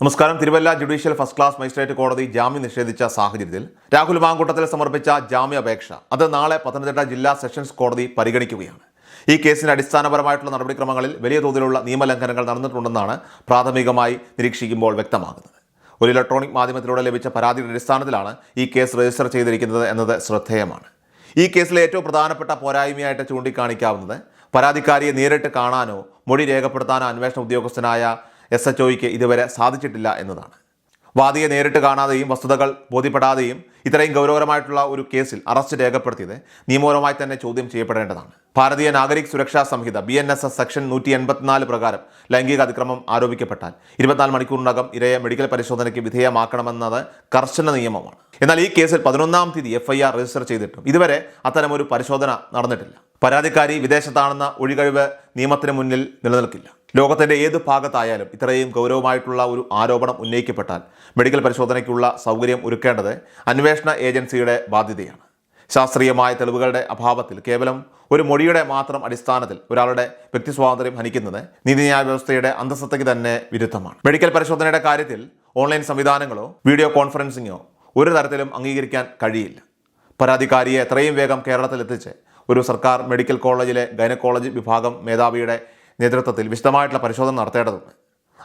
നമസ്കാരം. Thiruvalla judicial first class magistrate കോടതി ജാമ്യം നിഷേധിച്ച സാഹചര്യത്തിൽ രാഹുൽ മാങ്കൂട്ടത്തിൽ സമർപ്പിച്ച ജാമ്യാപേക്ഷ അത് നാളെ പത്തനംതിട്ട ജില്ലാ സെഷൻസ് കോടതി പരിഗണിക്കുകയാണ്. ഈ കേസിന്റെ അടിസ്ഥാനപരമായിട്ടുള്ള നടപടിക്രമങ്ങളിൽ വലിയ തോതിലുള്ള നിയമലംഘനങ്ങൾ നടന്നിട്ടുണ്ടെന്നാണ് പ്രാഥമികമായി നിരീക്ഷിക്കുമ്പോൾ വ്യക്തമാകുന്നത്. ഒരു ഇലക്ട്രോണിക് മാധ്യമത്തിലൂടെ ലഭിച്ച പരാതിയുടെ അടിസ്ഥാനത്തിലാണ് ഈ കേസ് രജിസ്റ്റർ ചെയ്തിരിക്കുന്നത് എന്നത് ശ്രദ്ധേയമാണ്. ഈ കേസിലെ ഏറ്റവും പ്രധാനപ്പെട്ട പോരായ്മയായിട്ട് ചൂണ്ടിക്കാണിക്കാവുന്നത് പരാതിക്കാരിയെ നേരിട്ട് കാണാനോ മൊഴി രേഖപ്പെടുത്താനോ അന്വേഷണ ഉദ്യോഗസ്ഥനായ എസ് എച്ച് ഒയ്ക്ക് ഇതുവരെ സാധിച്ചിട്ടില്ല എന്നതാണ്. വാദിയെ നേരിട്ട് കാണാതെയും വസ്തുതകൾ ബോധ്യപ്പെടാതെയും ഇത്രയും ഗൗരവകരമായിട്ടുള്ള ഒരു കേസിൽ അറസ്റ്റ് രേഖപ്പെടുത്തിയത് നിയമപരമായി തന്നെ ചോദ്യം ചെയ്യപ്പെടേണ്ടതാണ്. Bharatiya Nagarik Suraksha Sanhita B N S S section നൂറ്റി എൺപത്തിനാല് പ്രകാരം ലൈംഗിക അതിക്രമം ആരോപിക്കപ്പെട്ടാൽ ഇരുപത്തിനാല് മണിക്കൂറിനകം ഇരയെ മെഡിക്കൽ പരിശോധനയ്ക്ക് വിധേയമാക്കണമെന്നത് കർശന നിയമമാണ്. എന്നാൽ ഈ കേസിൽ പതിനൊന്നാം തീയതി എഫ് ഐ ആർ രജിസ്റ്റർ ചെയ്തിട്ടും ഇതുവരെ അത്തരമൊരു പരിശോധന നടന്നിട്ടില്ല. പരാതിക്കാരി വിദേശത്താണെന്ന ഒഴികഴിവ് നിയമത്തിന് മുന്നിൽ നിലനിൽക്കില്ല. ലോകത്തിന്റെ ഏത് ഭാഗത്തായാലും ഇത്രയും ഗൗരവമായിട്ടുള്ള ഒരു ആരോപണം ഉന്നയിക്കപ്പെട്ടാൽ മെഡിക്കൽ പരിശോധനയ്ക്കുള്ള സൗകര്യം ഒരുക്കേണ്ടത് അന്വേഷണ ഏജൻസിയുടെ ബാധ്യതയാണ്. ശാസ്ത്രീയമായ തെളിവുകളുടെ അഭാവത്തിൽ കേവലം ഒരു മൊഴിയുടെ മാത്രം അടിസ്ഥാനത്തിൽ ഒരാളുടെ വ്യക്തി സ്വാതന്ത്ര്യം ഹനിക്കുന്നത് നീതിന്യായ വ്യവസ്ഥയുടെ അന്തസ്സത്തയ്ക്ക് തന്നെ വിരുദ്ധമാണ്. മെഡിക്കൽ പരിശോധനയുടെ കാര്യത്തിൽ ഓൺലൈൻ സംവിധാനങ്ങളോ വീഡിയോ കോൺഫറൻസിങ്ങോ ഒരു തരത്തിലും അംഗീകരിക്കാൻ കഴിയില്ല. പരാതിക്കാരിയെ എത്രയും വേഗം കേരളത്തിൽ എത്തിച്ച് ഒരു സർക്കാർ മെഡിക്കൽ കോളേജിലെ ഗൈനക്കോളജി വിഭാഗം മേധാവിയുടെ നേതൃത്വത്തിൽ വിശദമായിട്ടുള്ള പരിശോധന നടത്തേണ്ടതുണ്ട്.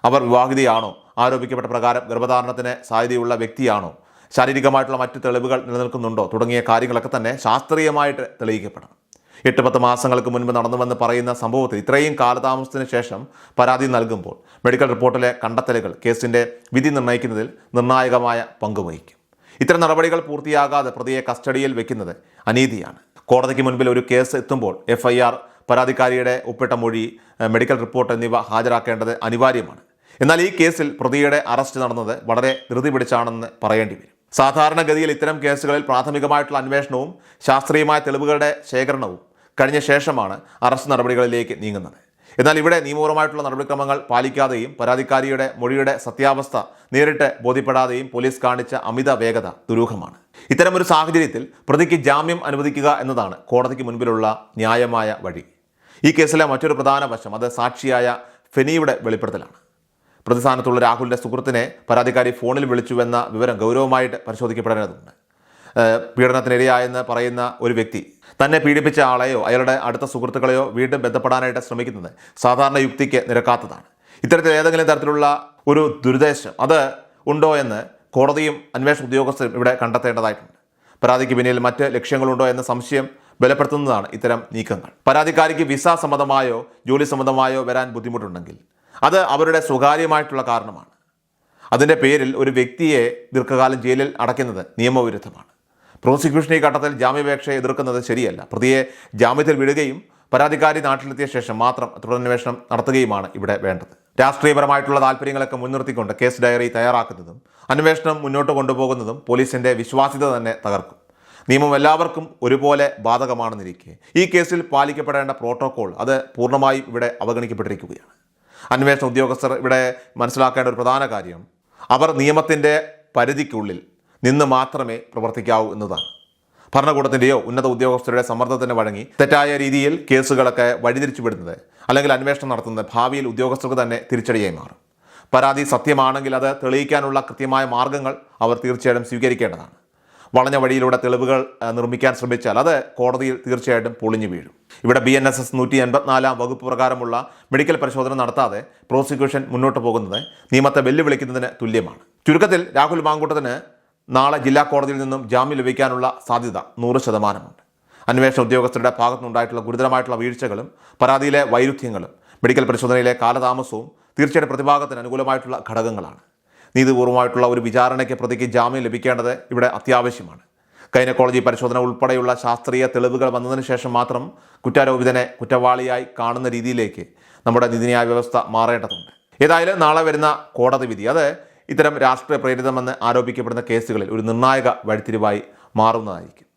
അവർ വിവാഹിതയാണോ? ആരോപിക്കപ്പെട്ട പ്രകാരം ഗർഭധാരണത്തിന് സാധ്യതയുള്ള വ്യക്തിയാണോ? ശാരീരികമായിട്ടുള്ള മറ്റ് തെളിവുകൾ നിലനിൽക്കുന്നുണ്ടോ? തുടങ്ങിയ കാര്യങ്ങളൊക്കെ തന്നെ ശാസ്ത്രീയമായിട്ട് തെളിയിക്കപ്പെടണം. എട്ട് പത്ത് മാസങ്ങൾക്ക് മുൻപ് നടന്നുവെന്ന് പറയുന്ന സംഭവത്തിൽ ഇത്രയും കാലതാമസത്തിന് ശേഷം പരാതി നൽകുമ്പോൾ മെഡിക്കൽ റിപ്പോർട്ടിലെ കണ്ടെത്തലുകൾ കേസിന്റെ വിധി നിർണയിക്കുന്നതിൽ നിർണായകമായ പങ്ക് വഹിക്കും. ഇത്തരം നടപടികൾ പൂർത്തിയാകാതെ പ്രതിയെ കസ്റ്റഡിയിൽ വെക്കുന്നത് അനീതിയാണ്. കോടതിക്ക് മുൻപിൽ ഒരു കേസ് എത്തുമ്പോൾ എഫ് ഐ ആർ പരാതിക്കാരിയുടെ ഒപ്പിട്ട മൊഴി മെഡിക്കൽ റിപ്പോർട്ട് എന്നിവ ഹാജരാക്കേണ്ടത് അനിവാര്യമാണ്. എന്നാൽ ഈ കേസിൽ പ്രതിയുടെ അറസ്റ്റ് നടന്നത് വളരെ ധൃതി പിടിച്ചാണെന്ന് പറയേണ്ടി വരും. സാധാരണഗതിയിൽ ഇത്തരം കേസുകളിൽ പ്രാഥമികമായിട്ടുള്ള അന്വേഷണവും ശാസ്ത്രീയമായ തെളിവുകളുടെ ശേഖരണവും കഴിഞ്ഞ ശേഷമാണ് അറസ്റ്റ് നടപടികളിലേക്ക് നീങ്ങുന്നത്. എന്നാൽ ഇവിടെ നിയമപരമായിട്ടുള്ള നടപടിക്രമങ്ങൾ പാലിക്കാതെയും പരാതിക്കാരിയുടെ മൊഴിയുടെ സത്യാവസ്ഥ നേരിട്ട് ബോധ്യപ്പെടാതെയും പോലീസ് കാണിച്ച അമിത വേഗത ദുരൂഹമാണ്. ഇത്തരമൊരു സാഹചര്യത്തിൽ പ്രതിക്ക് ജാമ്യം അനുവദിക്കുക എന്നതാണ് കോടതിക്ക് മുൻപിലുള്ള ന്യായമായ വഴി. ഈ കേസിലെ മറ്റൊരു പ്രധാന വശം അത് സാക്ഷിയായ ഫെനിയുടെ വെളിപ്പെടുത്തലാണ്. പ്രതിസ്ഥാനത്തുള്ള രാഹുലിന്റെ സുഹൃത്തിനെ പരാതിക്കാരി ഫോണിൽ വിളിച്ചുവെന്ന വിവരം ഗൗരവമായിട്ട് പരിശോധിക്കപ്പെടേണ്ടതുണ്ട്. പീഡനത്തിനിരയായെന്ന് പറയുന്ന ഒരു വ്യക്തി തന്നെ പീഡിപ്പിച്ച ആളെയോ അയാളുടെ അടുത്ത സുഹൃത്തുക്കളെയോ വീണ്ടും ബന്ധപ്പെടാനായിട്ട് ശ്രമിക്കുന്നത് സാധാരണ യുക്തിക്ക് നിരക്കാത്തതാണ്. ഇത്തരത്തിൽ ഏതെങ്കിലും തരത്തിലുള്ള ഒരു ദുരുദ്ദേശം അത് ഉണ്ടോ എന്ന് കോടതിയും അന്വേഷണ ഉദ്യോഗസ്ഥരും ഇവിടെ കണ്ടെത്തേണ്ടതായിട്ടുണ്ട്. പരാതിക്ക് പിന്നിൽ മറ്റ് ലക്ഷ്യങ്ങളുണ്ടോ എന്ന സംശയം ബലപ്പെടുത്തുന്നതാണ് ഇത്തരം നീക്കങ്ങൾ. പരാതിക്കാരിക്ക് വിസ സംബന്ധമായോ ജോലി സംബന്ധമായോ വരാൻ ബുദ്ധിമുട്ടുണ്ടെങ്കിൽ അത് അവരുടെ സ്വകാര്യമായിട്ടുള്ള കാരണമാണ്. അതിന്റെ പേരിൽ ഒരു വ്യക്തിയെ ദീർഘകാലം ജയിലിൽ അടയ്ക്കുന്നത് നിയമവിരുദ്ധമാണ്. പ്രോസിക്യൂഷൻ ഈ ഘട്ടത്തിൽ ജാമ്യാപേക്ഷയെ എതിർക്കുന്നത് ശരിയല്ല. പ്രതിയെ ജാമ്യത്തിൽ വിടുകയും പരാതിക്കാരി നാട്ടിലെത്തിയ ശേഷം മാത്രം തുടരന്വേഷണം നടത്തുകയുമാണ് ഇവിടെ വേണ്ടത്. രാഷ്ട്രീയപരമായിട്ടുള്ള താല്പര്യങ്ങളൊക്കെ മുൻനിർത്തിക്കൊണ്ട് കേസ് ഡയറി തയ്യാറാക്കുന്നതും അന്വേഷണം മുന്നോട്ട് കൊണ്ടുപോകുന്നതും പോലീസിന്റെ വിശ്വാസ്യത തന്നെ തകർക്കും. നിയമം എല്ലാവർക്കും ഒരുപോലെ ബാധകമാണെന്നിരിക്കെ. ഈ കേസിൽ പാലിക്കപ്പെടേണ്ട പ്രോട്ടോകോൾ അത് പൂർണമായും ഇവിടെ അവഗണിക്കപ്പെട്ടിരിക്കുകയാണ്. അന്വേഷണ ഉദ്യോഗസ്ഥർ ഇവിടെ മനസ്സിലാക്കേണ്ട ഒരു പ്രധാന കാര്യം അവർ നിയമത്തിന്റെ പരിധിക്കുള്ളിൽ നിന്ന് മാത്രമേ പ്രവർത്തിക്കാവൂ എന്നതാണ്. ഭരണകൂടത്തിന്റെയോ ഉന്നത ഉദ്യോഗസ്ഥരുടെ സമ്മർദ്ദത്തിന് വഴങ്ങി തെറ്റായ രീതിയിൽ കേസുകളൊക്കെ വഴിതിരിച്ചു വിടുന്നത് അല്ലെങ്കിൽ അന്വേഷണം നടത്തുന്നത് ഭാവിയിൽ ഉദ്യോഗസ്ഥർക്ക് തന്നെ തിരിച്ചടിയായി മാറും. പരാതി സത്യമാണെങ്കിൽ അത് തെളിയിക്കാനുള്ള കൃത്യമായ മാർഗങ്ങൾ അവർ തീർച്ചയായും സ്വീകരിക്കേണ്ടതാണ്. വളഞ്ഞ വഴിയിലൂടെ തെളിവുകൾ നിർമ്മിക്കാൻ ശ്രമിച്ചാൽ അത് കോടതിയിൽ തീർച്ചയായിട്ടും പൊളിഞ്ഞു വീഴും. ഇവിടെ ബി എൻ എസ് എസ് നൂറ്റി എൺപത്തിനാലാം വകുപ്പ് പ്രകാരമുള്ള മെഡിക്കൽ പരിശോധന നടത്താതെ പ്രോസിക്യൂഷൻ മുന്നോട്ട് പോകുന്നത് നിയമത്തെ വെല്ലുവിളിക്കുന്നതിന് തുല്യമാണ്. ചുരുക്കത്തിൽ രാഹുൽ മാങ്കൂട്ടത്തിന് നാളെ ജില്ലാ കോടതിയിൽ നിന്നും ജാമ്യം ലഭിക്കാനുള്ള സാധ്യത നൂറ് ശതമാനമുണ്ട്. അന്വേഷണ ഉദ്യോഗസ്ഥരുടെ ഭാഗത്തുനിന്നുണ്ടായിട്ടുള്ള ഗുരുതരമായിട്ടുള്ള വീഴ്ചകളും പരാതിയിലെ വൈരുദ്ധ്യങ്ങളും മെഡിക്കൽ പരിശോധനയിലെ കാലതാമസവും തീർച്ചയായിട്ടും പ്രതിഭാഗത്തിന് അനുകൂലമായിട്ടുള്ള ഘടകങ്ങളാണ്. നീതിപൂർവമായിട്ടുള്ള ഒരു വിചാരണയ്ക്ക് പ്രതിക്ക് ജാമ്യം ലഭിക്കേണ്ടത് ഇവിടെ അത്യാവശ്യമാണ്. ഗൈനക്കോളജി പരിശോധന ഉൾപ്പെടെയുള്ള ശാസ്ത്രീയ തെളിവുകൾ വന്നതിന് ശേഷം മാത്രം കുറ്റാരോപിതനെ കുറ്റവാളിയായി കാണുന്ന രീതിയിലേക്ക് നമ്മുടെ നീതിന്യായ വ്യവസ്ഥ മാറേണ്ടതുണ്ട്. ഏതായാലും നാളെ വരുന്ന കോടതി വിധി അത് ഇത്തരം രാഷ്ട്രീയ പ്രേരിതമെന്ന് ആരോപിക്കപ്പെടുന്ന കേസുകളിൽ ഒരു നിർണായക വഴിത്തിരിവായി മാറുന്നതായിരിക്കും.